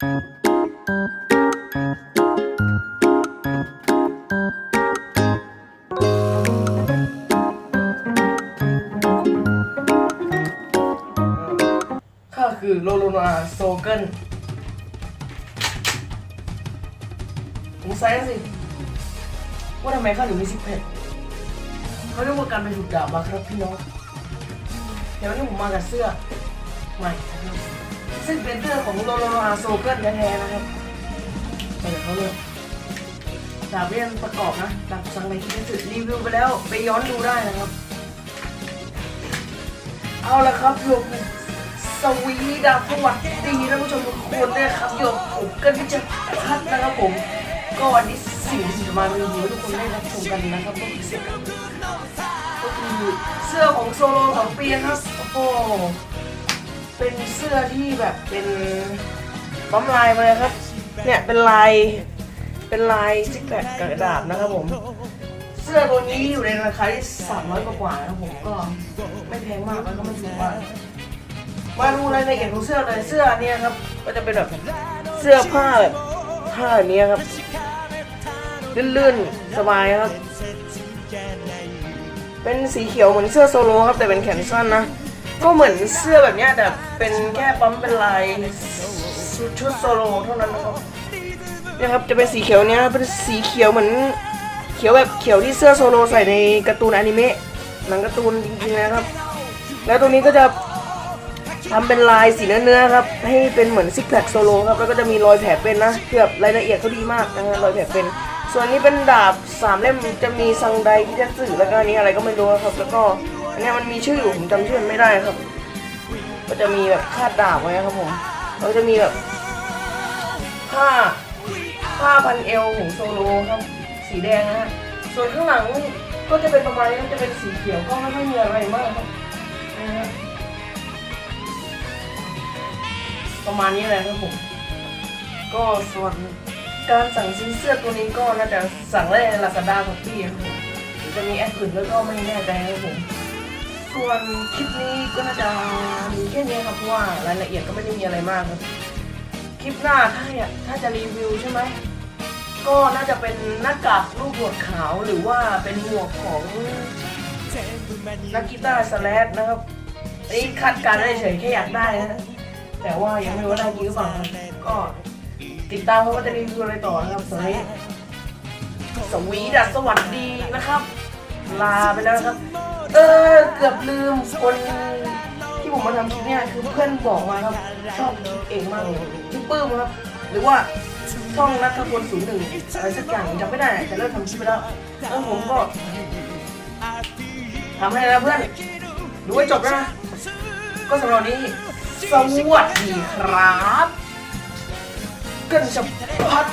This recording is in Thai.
ข้าคือโลโลนาโซเกิลสงสัยสิ ว่าทำไมข้าถึงมีซิกเพคเขาเรียกว่าการไปถูกด่ามาครับพี่น้องเดี๋ยววันนี้ผมมากับเสื้อใหม่นะครับ ซึ่งเป็นเสื้อของโลโลนาโซเกิลแท้ๆนะครับไปเดี๋ยวเขาเลยดาบเรียนประกอบนะดาบสั่งในที่นี้รีวิวไปแล้วไปย้อนดูได้นะครับ เอาละครับโยมสวีดัสวัสดีท่านผู้ชมทุกคนด้วยครับโยมผมกันที่จะพัดนะครับผมก็วันนี้สิ่งที่จะมารีวิวให้ทุกคนได้รับชมกันนะครับก็คือเสื้อก็คือเสื้อของโซโลสองปีนะครับโอ้ เป็นเสื้อที่แบบเป็นปั๊มลายมาเลยครับ เนี่ยเป็นลายเป็นลายซิกแพคกระดาษนะครับผมเสื้อตัวนี้อยู่ในราคาที่สามร้อยกว่าๆนะครับผมก็ไม่แพงมากแล้วก็ไม่ถูกมากมาดูรายละเอียดของเสื้อเลยเสื้อเนี้ยครับ ก็จะเป็นแบบเสื้อผ้าแบบผ้าเนี้ยครับลื่นๆสบายครับ เป็นสีเขียวเหมือนเสื้อโซโลครับแต่เป็นแขนสั้นนะก็เหมือนเสื้อแบบเนี้ยแต่ เป็นแค่ปั๊มเป็นลายชุดโซโลเท่านั้นนะครับเนี่ยครับจะเป็นสีเขียวเนี้ยเป็นสีเขียวเหมือนเขียวแบบเขียวที่เสื้อโซโลใส่ในการ์ตูนอนิเมะหนังการ์ตูนจริงๆนะครับ แล้วตรงนี้ก็จะทำเป็นลายสีเนื้อๆครับ ให้เป็นเหมือนซิกแพคโซโลครับ แล้วก็จะมีรอยแผลเป็นนะคือบรายละเอียดเขาดีมากนะฮะรอยแผลเป็น ส่วนนี้เป็นดาบสามเล่มจะมีซังไดที่จะสื่อแล้วก็นี้อะไรก็ไม่รู้ครับ แล้วก็อันนี้มันมีชื่ออยู่ผมจำชื่อไม่ได้ครับ ก็จะมีแบบคาดดาบไว้ครับผมแล้วจะมีแบบผ้าผ้าพันเอวของโซโลครับ สีแดงนะฮะส่วนข้างหลังก็จะเป็นประมาณนี้จะเป็นสีเขียวก็ไม่ค่อยมีอะไรมากครับนะฮะประมาณนี้เลยครับผม ก็ส่วนการสั่งซื้อเสื้อตัวนี้ก็น่าจะสั่งได้ในลาซาด้าของพี่ครับผมจะมีแอปอื่นแล้วก็ไม่แน่ใจครับผม ส่วนคลิปนี้ก็น่าจะมีแค่นี้ครับเพราะว่ารายละเอียดก็ไม่ได้มีอะไรมากครับคลิปหน้าถ้าอยากถ้าจะรีวิวใช่ไหมก็น่าจะเป็นหน้ากากรูปหนวดขาวหรือว่าเป็นหมวกของนักกีตาร์สแลดนะครับอันนี้คัดการได้เฉยแค่อยากได้นะแต่ว่ายังไม่รู้ว่าได้จริงหรือเปล่ารับก็ติดตามว่าจะรีวิวอะไรต่อนะครับสวัสดีสวีดัสสวัสดีนะครับ ลาไปแล้วนะครับ เออ เกือบลืมคนที่ผมมาทำคลิปเนี่ยคือเพื่อนบอกมาครับชอบคลิปเองมากเลยชื่ปื้มครับหรือว่าช่องนัทพลศูนย์หนึ่งอะไรสักอย่างจำไม่ได้แต่เลิกทำคลิปไปแล้วแล้วผมก็ทำให้แล้วเพื่อนดูให้จบแล้วนะก็สำหรับวันนี้ สวัสดีครับ กันจะพัด